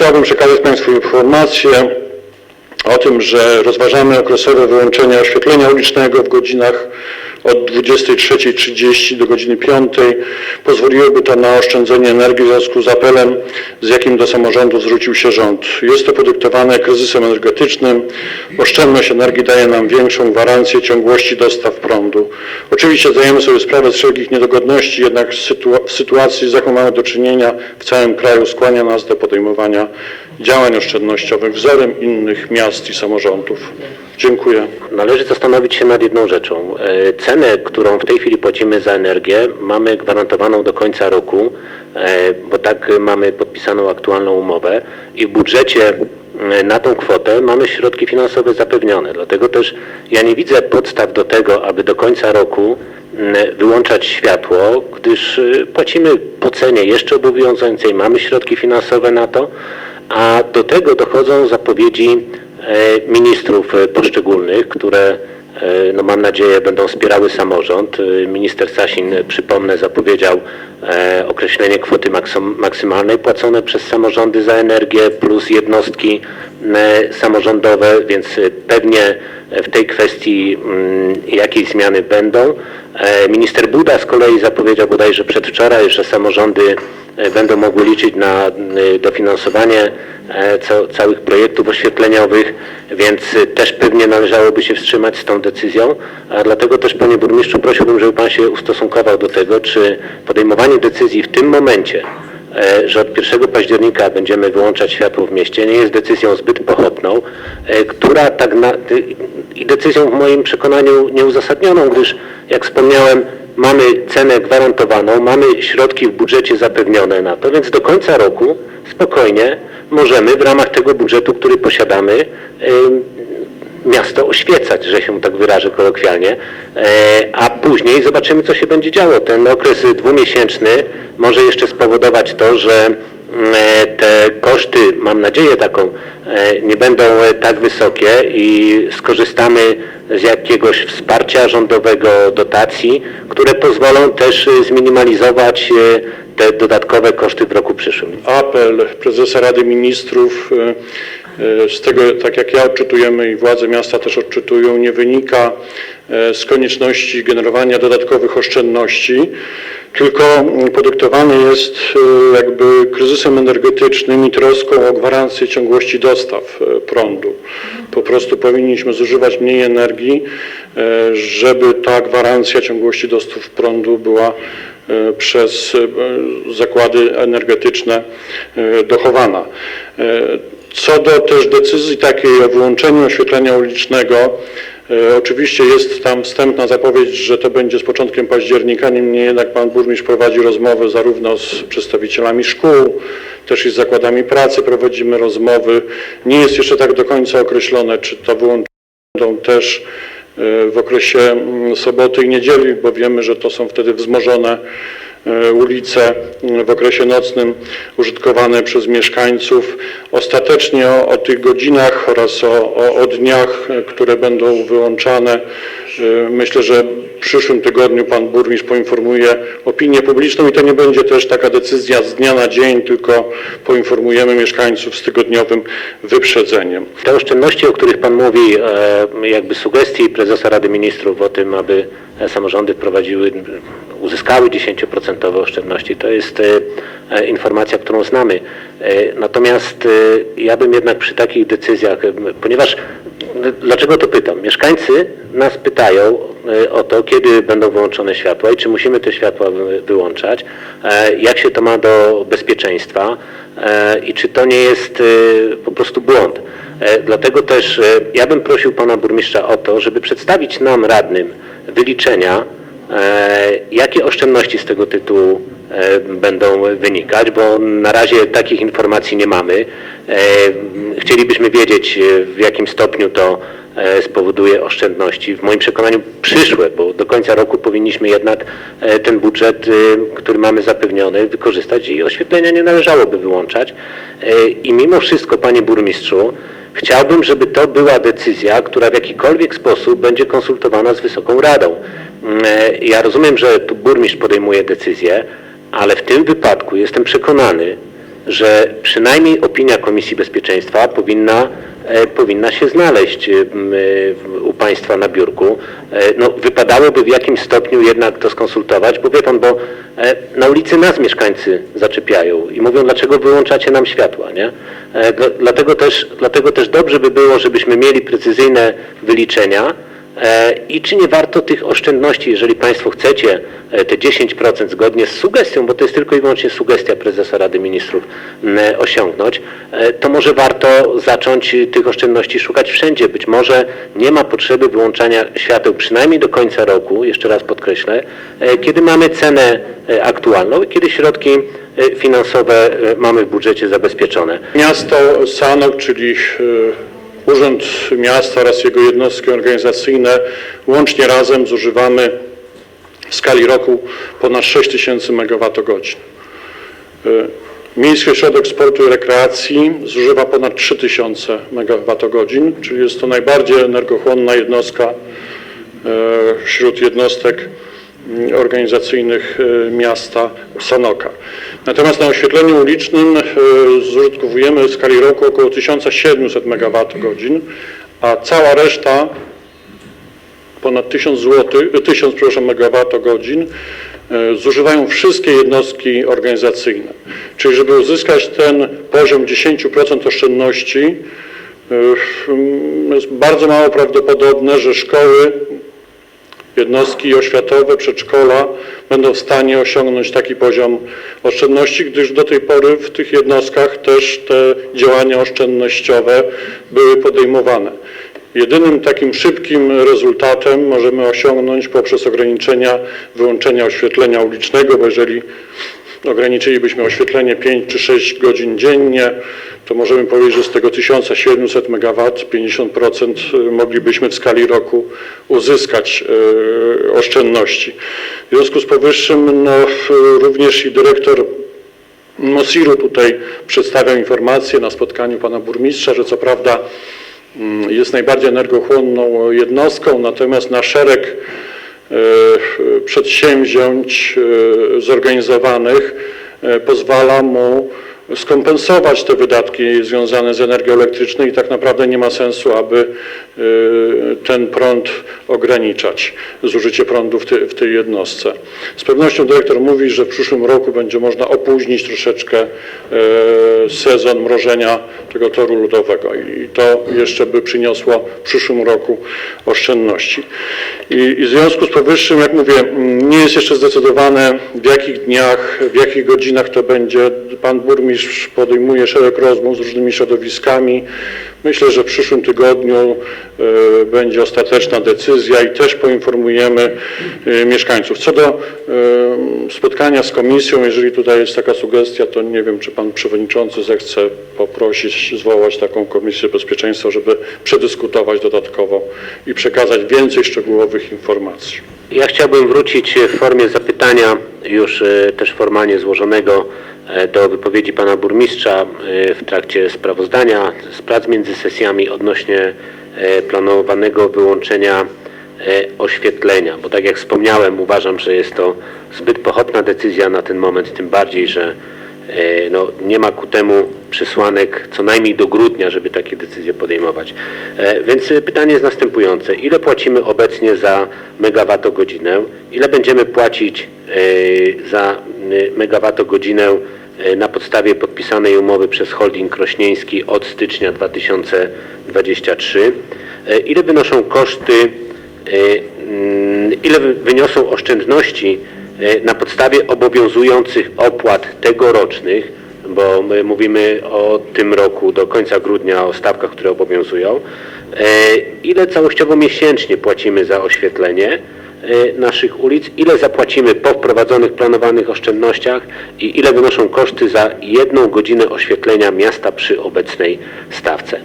chciałbym przekazać Państwu informację o tym, że rozważamy okresowe wyłączenie oświetlenia ulicznego w godzinach od 23.30 do godziny 5. Pozwoliłoby to na oszczędzenie energii w związku z apelem, z jakim do samorządów zwrócił się rząd. Jest to podyktowane kryzysem energetycznym. Oszczędność energii daje nam większą gwarancję ciągłości dostaw prądu. Oczywiście zdajemy sobie sprawę z wszelkich niedogodności, jednak sytua- sytuacji, z jaką mamy do czynienia w całym kraju, skłania nas do podejmowania działań oszczędnościowych wzorem innych miast i samorządów. Dziękuję. Należy zastanowić się nad jedną rzeczą. Cenę, którą w tej chwili płacimy za energię, mamy gwarantowaną do końca roku, e, bo tak mamy podpisaną aktualną umowę i w budżecie e, na tą kwotę mamy środki finansowe zapewnione. Dlatego też ja nie widzę podstaw do tego, aby do końca roku wyłączać światło, gdyż e, płacimy po cenie jeszcze obowiązującej, mamy środki finansowe na to, a do tego dochodzą zapowiedzi ministrów poszczególnych, które no mam nadzieję będą wspierały samorząd. E, Minister Sasin, e, przypomnę, zapowiedział e, określenie kwoty maksym, maksymalnej płacone przez samorządy za energię plus jednostki e, samorządowe, więc e, pewnie w tej kwestii mm, jakieś zmiany będą. E, Minister Buda z kolei zapowiedział bodajże przedwczoraj, że samorządy e, będą mogły liczyć na e, dofinansowanie e, ca- całych projektów oświetleniowych, więc e, też pewnie należałoby się wstrzymać z tą decyzją, a dlatego też panie burmistrzu prosiłbym, żeby pan się ustosunkował do tego, czy podejmowanie decyzji w tym momencie, e, że od 1 października będziemy wyłączać światło w mieście, nie jest decyzją zbyt pochopną, e, która tak na, i decyzją w moim przekonaniu nieuzasadnioną, gdyż jak wspomniałem, mamy cenę gwarantowaną, mamy środki w budżecie zapewnione na to, więc do końca roku spokojnie możemy w ramach tego budżetu, który posiadamy, miasto oświecać, że się tak wyrażę kolokwialnie, e, a później zobaczymy, co się będzie działo. Ten okres dwumiesięczny może jeszcze spowodować to, że mm, e, te koszty, mam nadzieję taką, e, nie będą e, tak wysokie i skorzystamy z jakiegoś wsparcia rządowego, dotacji, które pozwolą też zminimalizować te dodatkowe koszty w roku przyszłym. apel prezesa Rady Ministrów, z tego, tak jak ja odczytujemy i władze miasta też odczytują, nie wynika z konieczności generowania dodatkowych oszczędności, tylko podyktowany jest e, jakby kryzysem energetycznym i troską o gwarancję ciągłości dostaw e, prądu. Po prostu powinniśmy zużywać mniej energii, e, żeby ta gwarancja ciągłości dostaw prądu była e, przez e, zakłady energetyczne e, dochowana. Co do też decyzji takiej o wyłączeniu oświetlenia ulicznego, e, oczywiście jest tam wstępna zapowiedź, że to będzie z początkiem października, niemniej jednak pan burmistrz prowadzi rozmowy zarówno z przedstawicielami szkół, też i z zakładami pracy prowadzimy rozmowy. Nie jest jeszcze tak do końca określone, czy to wyłączenie będą też e, w okresie mm, soboty i niedzieli, bo wiemy, że to są wtedy wzmożone ulice mm, w okresie nocnym użytkowane przez mieszkańców. Ostatecznie o, o tych godzinach oraz o, o, o dniach, e, które będą wyłączane, e, myślę, że w przyszłym tygodniu pan burmistrz poinformuje opinię publiczną i to nie będzie też taka decyzja z dnia na dzień, tylko poinformujemy mieszkańców z tygodniowym wyprzedzeniem. Te oszczędności, o których Pan mówi, e, jakby sugestii prezesa Rady Ministrów o tym, aby e, samorządy wprowadziły, uzyskały 10% oszczędności, to jest e, e, informacja, którą znamy. E, Natomiast ja bym jednak przy takich decyzjach, ponieważ dlaczego to pytam? Mieszkańcy nas pytają o to, kiedy będą wyłączone światła i czy musimy te światła wy- wyłączać, jak się to ma do bezpieczeństwa i czy to nie jest po prostu błąd. Dlatego też ja bym prosił pana burmistrza o to, żeby przedstawić nam radnym wyliczenia, e, jakie oszczędności z tego tytułu e, będą wynikać, bo na razie takich informacji nie mamy. E, Chcielibyśmy wiedzieć, w jakim stopniu to spowoduje oszczędności. W moim przekonaniu przyszłe, bo do końca roku powinniśmy jednak ten budżet, który mamy zapewniony, wykorzystać i oświetlenia nie należałoby wyłączać. I mimo wszystko, panie burmistrzu, chciałbym, żeby to była decyzja, która w jakikolwiek sposób będzie konsultowana z Wysoką Radą. Mm, e, Ja rozumiem, że tu burmistrz podejmuje decyzję, ale w tym wypadku jestem przekonany, że przynajmniej opinia Komisji Bezpieczeństwa powinna, powinna się znaleźć e, w- u Państwa na biurku. E, No, wypadałoby w jakimś stopniu jednak to skonsultować, bo wie Pan, bo e, na ulicy nas mieszkańcy zaczepiają i mówią, dlaczego wyłączacie nam światła, nie? E, dla- Dlatego też, dlatego też dobrze by było, żebyśmy mieli precyzyjne wyliczenia, E, I czy nie warto tych oszczędności, jeżeli Państwo chcecie e, te 10% zgodnie z sugestią, bo to jest tylko i wyłącznie sugestia prezesa Rady Ministrów m, osiągnąć, e, to może warto zacząć e, tych oszczędności szukać wszędzie. Być może nie ma potrzeby wyłączania świateł przynajmniej do końca roku, jeszcze raz podkreślę, e, kiedy mamy cenę e, aktualną i kiedy środki e, finansowe e, mamy w budżecie zabezpieczone. Miasto Sanok, czyli e, Urząd Miasta oraz jego jednostki organizacyjne łącznie razem zużywamy w skali roku ponad 6 tysięcy megawattogodzin. E, Miejski Ośrodek Sportu i Rekreacji zużywa ponad 3 tysiące megawattogodzin, czyli jest to najbardziej energochłonna jednostka e, wśród jednostek mm, organizacyjnych miasta Sanoka. Natomiast na oświetleniu ulicznym e, zużytkowujemy w skali roku około 1700 MWh, a cała reszta ponad 1000 zł, 1000 przepraszam, megawattogodzin e, zużywają wszystkie jednostki organizacyjne. Czyli żeby uzyskać ten poziom 10% oszczędności, e, jest bardzo mało prawdopodobne, że szkoły, jednostki oświatowe, przedszkola będą w stanie osiągnąć taki poziom oszczędności, gdyż do tej pory w tych jednostkach też te działania oszczędnościowe były podejmowane. Jedynym takim szybkim rezultatem możemy osiągnąć poprzez ograniczenia wyłączenia oświetlenia ulicznego, bo jeżeli ograniczylibyśmy oświetlenie 5 czy 6 godzin dziennie, to możemy powiedzieć, że z tego 1700 MW 50% moglibyśmy w skali roku uzyskać e, oszczędności. W związku z powyższym no, w- również i dyrektor Mosiru tutaj przedstawiał informację na spotkaniu pana burmistrza, że co prawda mm, jest najbardziej energochłonną jednostką, natomiast na szereg przedsięwzięć e, zorganizowanych. E, pozwala mu skompensować te wydatki związane z energią elektryczną i tak naprawdę nie ma sensu, aby e, ten prąd ograniczać, zużycie prądu w, w tej jednostce. Z pewnością dyrektor mówi, że w przyszłym roku będzie można opóźnić troszeczkę e, sezon mrożenia tego toru lodowego i to jeszcze by przyniosło w przyszłym roku oszczędności. I, I w związku z powyższym, jak mówię, nie jest jeszcze zdecydowane w jakich dniach, w jakich godzinach to będzie. Pan burmistrz podejmuje szereg rozmów z różnymi środowiskami. Myślę, że w przyszłym tygodniu e, będzie ostateczna decyzja i też poinformujemy e, mieszkańców. Co do e, spotkania z komisją, jeżeli tutaj jest taka sugestia, to nie wiem, czy pan przewodniczący zechce poprosić, zwołać taką komisję bezpieczeństwa, żeby przedyskutować dodatkowo i przekazać więcej szczegółowych informacji. Ja chciałbym wrócić w formie zapytania, już też formalnie złożonego, do wypowiedzi pana burmistrza e, w trakcie sprawozdania z prac między sesjami odnośnie e, planowanego wyłączenia e, oświetlenia, bo tak jak wspomniałem, uważam, że jest to zbyt pochopna decyzja na ten moment, tym bardziej, że E, no, nie ma ku temu przesłanek co najmniej do grudnia, żeby takie decyzje podejmować. E, Więc e, pytanie jest następujące. Ile płacimy obecnie za megawattogodzinę? Ile będziemy płacić e, za megawattogodzinę e, na podstawie podpisanej umowy przez holding krośnieński od stycznia 2023? E, Ile wynoszą koszty e, mm, ile wy- wyniosą oszczędności e, na podstawie obowiązujących opłat tegorocznych, bo my mówimy o tym roku do końca grudnia o stawkach, które obowiązują, e, ile całościowo miesięcznie płacimy za oświetlenie e, naszych ulic, ile zapłacimy po wprowadzonych planowanych oszczędnościach i ile wynoszą koszty za jedną godzinę oświetlenia miasta przy obecnej stawce.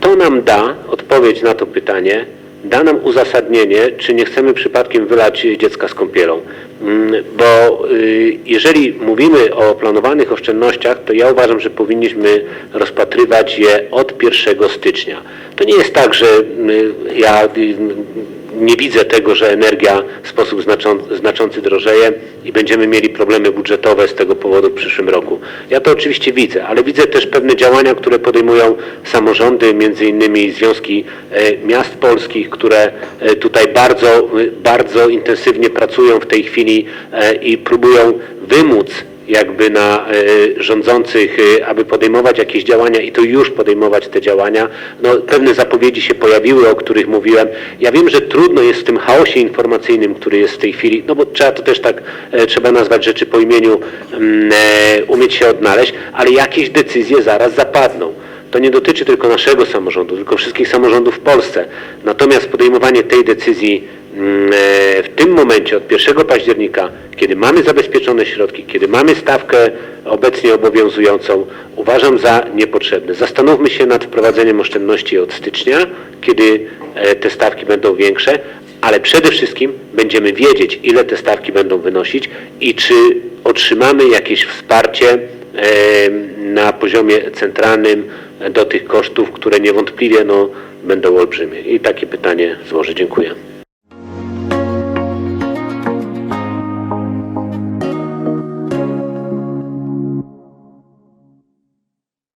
To nam da odpowiedź na to pytanie, da nam uzasadnienie, czy nie chcemy przypadkiem wylać dziecka z kąpielą. Mm, Bo y, jeżeli mówimy o planowanych oszczędnościach, to ja uważam, że powinniśmy rozpatrywać je od 1 stycznia. To nie jest tak, że y, ja y, nie widzę tego, że energia w sposób znaczą- znaczący drożeje i będziemy mieli problemy budżetowe z tego powodu w przyszłym roku. Ja to oczywiście widzę, ale widzę też pewne działania, które podejmują samorządy, między innymi związki e, miast polskich, które e, tutaj bardzo, bardzo intensywnie pracują w tej chwili e, i próbują wymóc jakby na e, rządzących, e, aby podejmować jakieś działania i to już podejmować te działania. No, pewne zapowiedzi się pojawiły, o których mówiłem. Ja wiem, że trudno jest w tym chaosie informacyjnym, który jest w tej chwili, no bo trzeba to też tak, e, trzeba nazwać rzeczy po imieniu, mm, umieć się odnaleźć, ale jakieś decyzje zaraz zapadną. To nie dotyczy tylko naszego samorządu, tylko wszystkich samorządów w Polsce. Natomiast podejmowanie tej decyzji w tym momencie, od 1 października, kiedy mamy zabezpieczone środki, kiedy mamy stawkę obecnie obowiązującą, uważam za niepotrzebne. Zastanówmy się nad wprowadzeniem oszczędności od stycznia, kiedy e, te stawki będą większe, ale przede wszystkim będziemy wiedzieć, ile te stawki będą wynosić i czy otrzymamy jakieś wsparcie e, na poziomie centralnym do tych kosztów, które niewątpliwie no, będą olbrzymie. I takie pytanie złożę. Dziękuję.